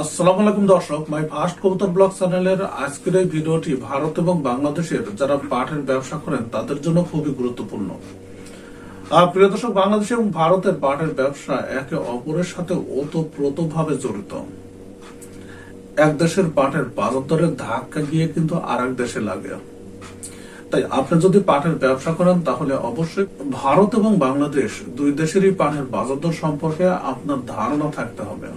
আসসালামু আলাইকুম দর্শক, মাই ফার্স্ট কবুতর ব্লগ চ্যানেলের আজকের এই ভিডিওটি ভারত এবং বাংলাদেশের যারা পাটের ব্যবসা করেন, তাদের জন্য খুবই গুরুত্বপূর্ণ। প্রিয় দর্শক, বাংলাদেশ এবং ভারতের পাটের ব্যবসা একে অপরের সাথে ওতপ্রোতভাবে জড়িত। এক দেশের পাটের বাজার ধাক্কা গিয়ে কিন্তু আর এক দেশে লাগে। তাই আপনি যদি পাটের ব্যবসা করেন, তাহলে অবশ্যই ভারত এবং বাংলাদেশ দুই দেশেরই পাটের বাজার সম্পর্কে আপনার ধারণা থাকতে হবে।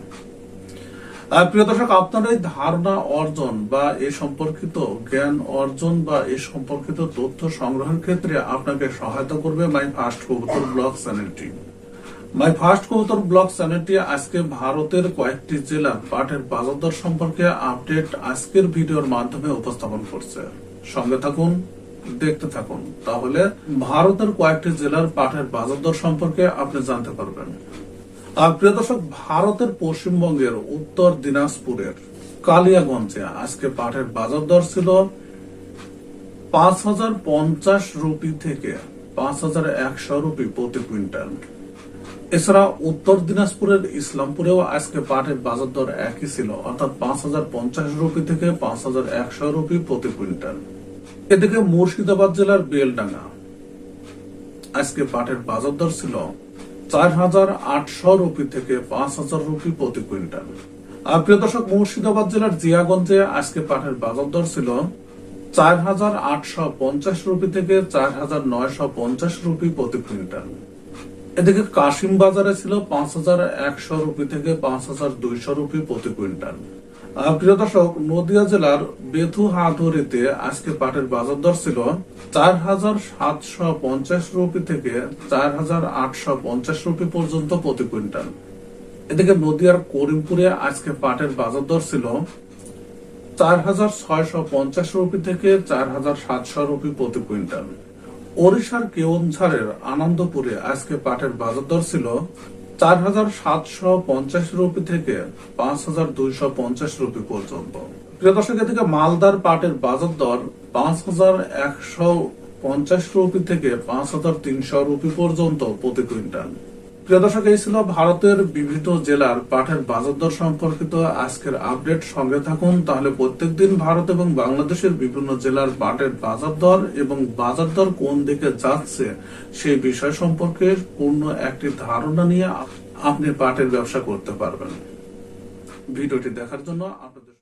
প্রিয় দর্শক, আপনার এই ধারণা অর্জন বা এ সম্পর্কিত জ্ঞান অর্জন বা এ সম্পর্কিত তথ্য সংগ্রহের ক্ষেত্রে আপনাকে সহায়তা করবে মাই ফার্স্ট কবুতর ব্লগ চ্যানেলটি। মাই ফার্স্ট কবুতর ব্লগ চ্যানেলটি আজকে ভারতের কয়েকটি জেলার পাটের বাজারদর সম্পর্কে আপডেট আজকের ভিডিওর মাধ্যমে উপস্থাপন করছে। সঙ্গে থাকুন, দেখতে থাকুন। তাহলে ভারতের কয়েকটি জেলার পাটের বাজার দর সম্পর্কে আপনি জানতে পারবেন। প্রিয় দর্শক, ভারতের পশ্চিমবঙ্গের উত্তর দিনাজপুরের কালিয়াগঞ্জে আজকে পাটের বাজার দর ছিল পাঁচ হাজার পঞ্চাশ রুপি থেকে পাঁচ হাজার একশো রুপি প্রতি কুইন্টাল। এছাড়া উত্তর দিনাজপুরের ইসলামপুরেও আজকে পাটের বাজার দর একই ছিল, অর্থাৎ পাঁচ হাজার পঞ্চাশ রুপি থেকে পাঁচ হাজার একশো রুপি প্রতি কুইন্টাল। এদিকে মুর্শিদাবাদ জেলার বেলডাঙ্গা আজকে পাটের বাজার দর ছিল চার হাজার আটশো রুপি থেকে পাঁচ হাজার রুপি প্রতি কুইন্টাল। আর প্রিয় দর্শক, মুর্শিদাবাদ জেলার জিয়াগঞ্জে আজকে পাটের বাজার দর ছিল চার হাজার আটশো পঞ্চাশ রুপি থেকে চার হাজার নয়শো পঞ্চাশ রুপি প্রতি কুইন্টাল। এদিকে কাশিম বাজারে ছিল পাঁচ হাজার একশো রুপি থেকে পাঁচ হাজার দুইশো রুপি প্রতি কুইন্টাল। প্রিয় দর্শক, নদিয়া জেলার বেথু হাটুরিতে আজকে পাটের বাজার দর ছিল চার হাজার সাতশো পঞ্চাশ রুপি থেকে চার হাজার আটশো পঞ্চাশ রুপি পর্যন্ত প্রতি কুইন্টাল। এদিকে নদিয়ার করিমপুরে আজকে পাটের বাজার দর ছিল চার হাজার ছয়শো পঞ্চাশ রুপি থেকে চার হাজার সাতশো রুপি প্রতি কুইন্টাল। ওড়িশার কেওনঝাড়ের আনন্দপুরে আজকে পাটের বাজার দর ছিল চার হাজার সাতশো পঞ্চাশ রুপি থেকে পাঁচ হাজার দুইশো পঞ্চাশ রুপি পর্যন্ত। প্রিয় এদিকে মালদার পাটের বাজার দর পাঁচ হাজার একশো পঞ্চাশ রুপি থেকে পাঁচ হাজার তিনশো রুপি পর্যন্ত প্রতি কুইন্টাল। প্রিয় দর্শক, এই ছিল ভারতের বিভিন্ন জেলার পাটের বাজার দর সম্পর্কিত আজকের আপডেট। সঙ্গে থাকুন, তাহলে প্রত্যেকদিন ভারত এবং বাংলাদেশের বিভিন্ন জেলার পাটের বাজার দর এবং বাজার দর কোন দিকে যাচ্ছে সেই বিষয় সম্পর্কে পূর্ণ একটি ধারণা নিয়ে আপনি পাটের ব্যবসা করতে পারবেন। ভিডিওটি দেখার জন্য আপনাদের